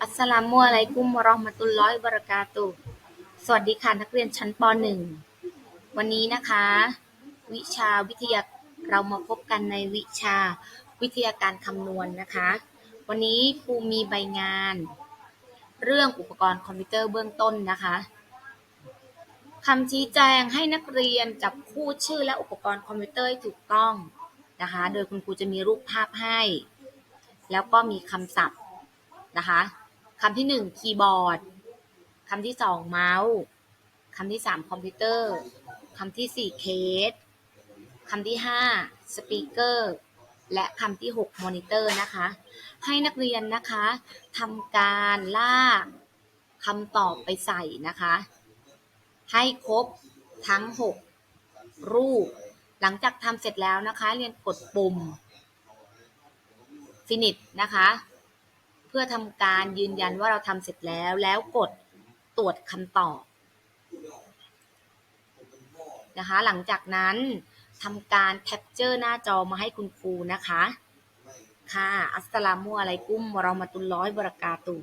อัสสลามุอะลัยกุม วะเราะห์มะตุลลอฮิ วะบะเราะกาตุฮ์ สวัสดีค่ะนักเรียนชั้นป .1 วันนี้นะคะ วิชาวิทยา เรามาพบกันในวิชาวิทยาการคำนวณนะคะ วันนี้ครูมีใบงาน เรื่องอุปกรณ์คอมพิวเตอร์เบื้องต้นนะคะคำชี้แจงให้นักเรียนจับคู่ชื่อและอุปกรณ์คอมพิวเตอร์ให้ถูกต้องนะคะ โดยคุณครูจะมีรูปภาพให้ แล้วก็มีคำศัพท์ นะคะคำที่หนึ่งคีย์บอร์ดคำที่สองเมาส์คำที่สามคอมพิวเตอร์คำที่สี่เคสคำที่ห้าสปีกเกอร์และคำที่หกมอนิเตอร์นะคะ ให้นักเรียนนะคะทำการลากคำตอบไปใส่นะคะ ให้ครบทั้ง 6 รูป หลังจากทำเสร็จแล้วนะคะ เรียนกดปุ่ม finish นะคะ เพื่อทำการยืนยันว่าเราทำเสร็จแล้ว แล้วกดตรวจคำตอบนะคะ หลังจากนั้นทำการแคปเจอร์หน้าจอมาให้คุณครูนะคะ ค่ะ อัสสลามุอะลัยกุมเรามาตุลร้อฮิบะรากาตุ